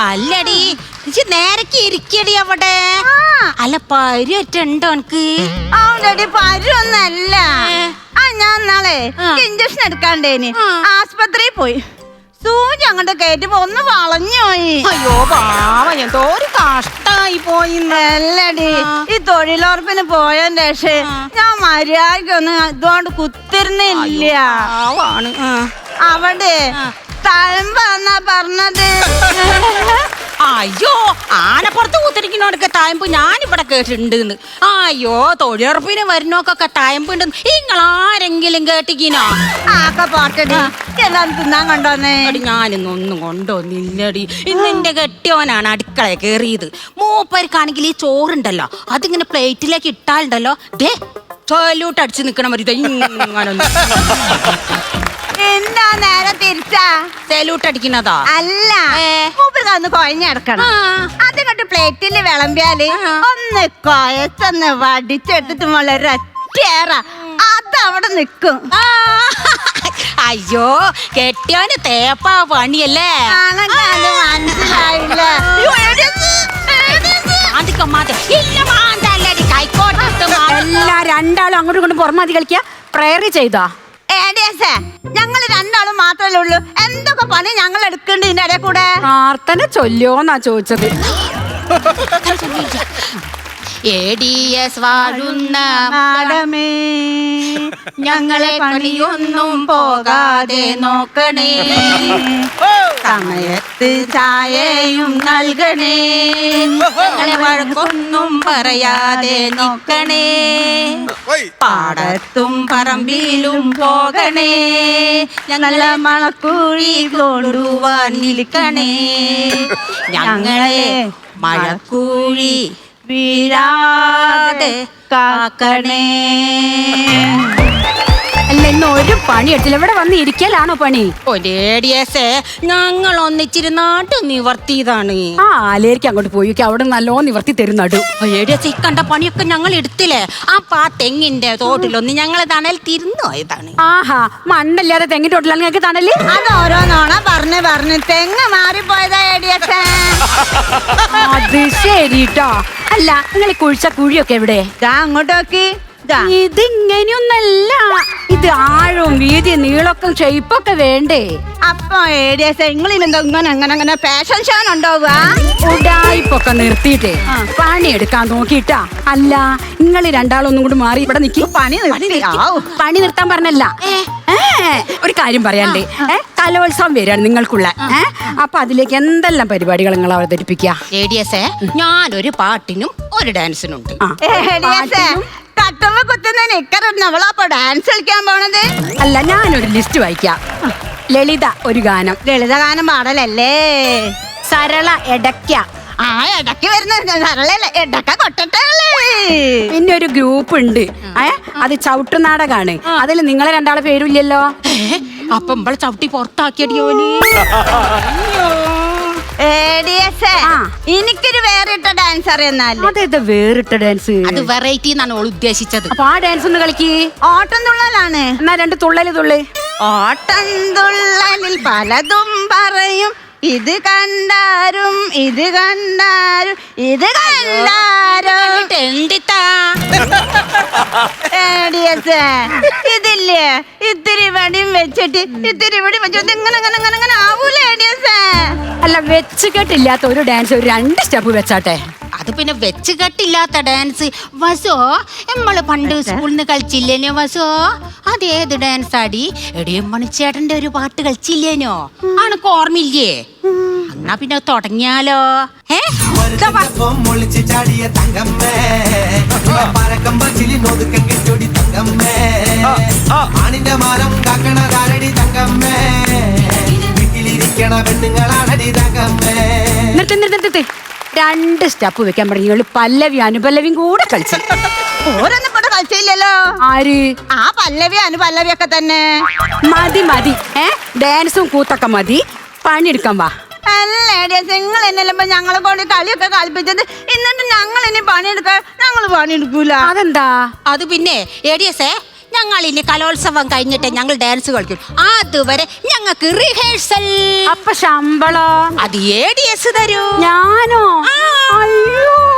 അല്ലടി നേരക്ക് ഇരിക്കടി അവിടെ. അല്ല പരുറ്റുണ്ടോ എനിക്ക് അവനടി പരുവൊന്നല്ല ആ ഞാൻ നാളെ. ഇഞ്ചക്ഷൻ എടുക്കാണ്ടേന്. ആസ്പത്രി ആസ്പത്രിയിൽ പോയി. സൂചി അങ്ങോട്ട് കയറ്റി ഒന്ന് വളഞ്ഞു പോയി. അയ്യോ പാവ. എന്തോ ഒരു കഷ്ടായി പോയി അല്ലടി ഈ തൊഴിലുറപ്പിന് പോയതിന്റെ പക്ഷേ. ഞാൻ മര്യാദക്കൊന്നും ഇതുകൊണ്ട് കുത്തിരുന്നില്ല. അവിടെ തഴമ്പ എന്നാ പറഞ്ഞത്. അയ്യോ ആനപ്പുറത്ത് കൂത്തിരിക്കുന്നവർക്ക് തായമ്പ് ഞാനിവിടെ കേട്ടിട്ടുണ്ട് അയ്യോ തൊഴിലുറപ്പിന് വരുന്നോക്കൊക്കെ തായമ്പുണ്ട്. നിങ്ങളാരെങ്കിലും കേട്ടിക്കിനോ ആക്കെ പോട്ടടി എല്ലാരും തിന്നാൻ കൊണ്ടുവന്നേ? ഞാനിന്നൊന്നും കൊണ്ടുവന്നില്ലടി. ഇന്നിന്റെ കെട്ടിയവനാണ് അടുക്കളയിൽ കയറിയത്. മൂപ്പർക്കാണെങ്കിൽ ഈ ചോറുണ്ടല്ലോ അതിങ്ങനെ പ്ലേറ്റിലേക്ക് ഇട്ടാലുണ്ടല്ലോ. ദേ ചോലൂട്ട് അടിച്ചു നിക്കണ മതി. ഇങ്ങനെ എന്താ നേരെ തിരിച്ചാ? സെലൂട്ട് അടിക്കുന്നതാ? അല്ല. ഒന്ന് കൊഴഞ്ഞെടുക്കണം ആ. അതിങ്ങോട്ട് പ്ലേറ്റിൽ വിളമ്പിയാൽ. ഒന്ന് കൊയച്ചൊന്ന് വടിച്ചെടുത്തിട്ട് വളരെ ഒറ്റയേറ അതവിടെ നിക്കും. അയ്യോ കെട്ടിയോന് തേപ്പാ പണിയല്ലേ? മനസ്സിലായില്ല. എല്ലാ രണ്ടാളും അങ്ങോട്ടും ഇങ്ങോട്ടും പുറമാതി കളിക്കുക. പ്രയർ ചെയ്താ. ഞങ്ങൾ രണ്ടാളും മാത്രമല്ലേ ഉള്ളൂ. എന്തൊക്കെ പണി ഞങ്ങൾ എടുക്കേണ്ടി ഇതിന്റെ ഇടയിൽ കൂടെ? പ്രാർത്ഥന ചൊല്ലോന്നാ ചോദിച്ചത്. എ ഡി എസ് വാഴുന്ന മാഡമേ ഞങ്ങളെ പണിയൊന്നും പോകാതെ നോക്കണേ. സമയത്ത് ചായയും നൽകണേ. ഞങ്ങളെ വഴക്കൊന്നും പറയാതെ നോക്കണേ പാടത്തും പറമ്പിലും പോകണേ. ഞങ്ങളെ മണക്കുഴി കൊണ്ടുവാൻ നിൽക്കണേ. ഞങ്ങളെ മഴക്കൂഴി വീഴാതെ കാക്കണേ. ഒരു പണി എടുത്തില്ല ഇവിടെ വന്ന് ഇരിക്കലാണോ പണി? ഒരേടിയസേ ഞങ്ങൾ ഒന്നിച്ചിരി നിവർത്തിയതാണ്. ആ ആലേരിക്ക് അങ്ങോട്ട് പോയി അവിടെ നല്ലോ നിവർത്തി തരും നടു. ഏടിയസ ഈ കണ്ട പണിയൊക്കെ ഞങ്ങൾ എടുത്തില്ലേ? ആ പാ തെങ്ങിന്റെ തോട്ടിലൊന്ന് ഞങ്ങൾ തണൽ തിരുന്നു പോയതാണ്. ആഹാ മണ്ണല്ലാതെ തെങ്ങിന്റെ തോട്ടിലാണ് നിങ്ങൾക്ക് തണൽ? അത് ഓരോന്നോണ പറഞ്ഞു പറഞ്ഞു തെങ്ങ് മാറിപ്പോയതാ ഏടിയസേ. അത് ശരിട്ടോ. അല്ല നിങ്ങൾ കുഴിച്ച കുഴിയൊക്കെ എവിടെ? ദാ അങ്ങോട്ട് നോക്കി. ദാ. ഇതിങ്ങനെയൊന്നല്ല. ഇത് ആഴവും വീതി നീളൊക്കെ ഷെയ്പ്പൊക്കെ വേണ്ടേ? അപ്പൊ ഏരിയസ് നിങ്ങളിനെന്താ ഇങ്ങനെ അങ്ങനെ അങ്ങനെ ഫാഷൻ ഷോ ഉണ്ടാവുക ഉടായിപ്പൊക്കെ നിർത്തിയിട്ടേ. പണിയെടുക്കാൻ നോക്കിട്ടാ അല്ല നിങ്ങൾ രണ്ടാളൊന്നും കൂടി മാറി ഇവിടെ നിൽക്കി പണി. പണി നിർത്താൻ പറഞ്ഞല്ല. ഒരു കാര്യം പറയാണ്ട്? കലോത്സവം വരികയാണ് നിങ്ങൾക്കുള്ള. അപ്പൊ അതിലേക്ക് എന്തെല്ലാം പരിപാടികൾ നിങ്ങൾ അവതരിപ്പിക്കുക? ഞാൻ ഞാനൊരു പാട്ടിനും ഒരു ഡാൻസിനുണ്ട് ആ, കട്ടുമ്പോ കുത്തുന്ന നിക്കറുണ്ട് അവളപ്പൊ ഡാൻസ് കളിക്കാൻ പോണത്? അല്ല ഞാനൊരു ലിസ്റ്റ് വായിക്കാം. ലളിത ഒരു ഗാനം. ലളിത ഗാനം പാടലല്ലേ? സരള എടയ്ക്ക. ആ ഇടയ്ക്ക് വരുന്ന സരളല്ലേ ഇടക്ക കൊട്ടട്ടല്ലേ? പിന്നെ ഒരു ഗ്രൂപ്പ് ഉണ്ട് ഏ അത് ചവിട്ടുനാടകാണ് അതിൽ നിങ്ങളെ രണ്ടാളെ പേരില്ലല്ലോ. ഇല്ലല്ലോ അപ്പൊ ഇമ്പളെ ചവിട്ടി പുറത്താക്കിയടിയോനി. എനിക്കൊരു വേറിട്ട ഡാൻസ് അറിയുന്നാൽ. അതേത് വേറിട്ട ഡാൻസ് അത് വെറൈറ്റി എന്നാണ് ഓൾ ഉദ്ദേശിച്ചത്. അപ്പൊ ആ ഡാൻസ് ഒന്ന് കളിക്ക്. ഓട്ടം തുള്ളലാണ്. എന്നാ രണ്ട് തുള്ളൽ തുള്ളി. ഓട്ടം തുള്ളലിൽ പലതും പറയും. ഇത് കണ്ടാരും ഇത് കണ്ടാരും ഇത് കണ്ടാരും. ഏടിയസേ ഇതില്ലേ? ഇത്തിരി വടിയും വെച്ചിട്ട് ഇത്തിരി വടി വെച്ചിട്ട് ഇങ്ങനെ ഇങ്ങനെ ഇങ്ങനെ ഇങ്ങനെ ആവൂലേ ഏടിയസേ അല്ല വെച്ച് കെട്ടില്ലാത്ത ഒരു ഡാൻസ് ഒരു രണ്ട് സ്റ്റെപ്പ് വെച്ചാട്ടെ. അത് പിന്നെ വെച്ച് കെട്ടില്ലാത്ത ഡാൻസ് വസോ നമ്മൾ പണ്ട് സ്കൂളിൽ നിന്ന് കളിച്ചില്ലേനോ വസോ? അതേത് ഡാൻസ് ആടി? എടിയും മണിച്ചേട്ടന്റെ ഒരു പാട്ട് കളിച്ചില്ലേനോ? ആണ് ഓർമ്മയില്ലേ? എന്നാ പിന്നെ തുടങ്ങിയാലോ? ഏ? ഇതാ വാ. ചാടിയ തങ്കമ്മേ. നോതുക്കം കെട്ടൊടി തങ്കമ്മേ. ആണിന്റെ മാനം വീട്ടിലിരിക്കണ പെണ്ണുങ്ങളാണടി തങ്കമ്മേ നിർത്തി നിർത്തി നിർത്തി രണ്ട് സ്റ്റെപ്പ് വെക്കാൻ പറഞ്ഞു നിങ്ങൾ പല്ലവി അനുപല്ലവിയും കൂടെ കളിച്ചു. ഓരോന്നും കൂടെ കളിച്ചില്ലല്ലോ. ആര്? ആ പല്ലവി അനുപല്ലവി ഒക്കെ തന്നെ. മതി മതി. ഏ? ഡാൻസും കൂത്തൊക്കെ മതി. പണിയെടുക്കാൻ വാ. അല്ല നിങ്ങൾ എന്നല്ലപ്പോ ഞങ്ങളെ കൊണ്ട് കളിയൊക്കെ കളിപ്പിച്ചത്? എന്നിട്ട് ഞങ്ങൾ ഇനി പണിയെടുക്കാൻ ഞങ്ങൾ പണിയെടുക്കൂല. അതെന്താ? അത് പിന്നെ എടിയസേ ഞങ്ങൾ ഇനി കലോത്സവം കഴിഞ്ഞിട്ട് ഞങ്ങൾ ഡാൻസ് കളിക്കും. അതുവരെ ഞങ്ങൾക്ക് റിഹേഴ്സൽ അപ്പൊ ശമ്പളോ. അത് എ ഡി എസ് തരൂ. ഞാനോ? അയ്യോ.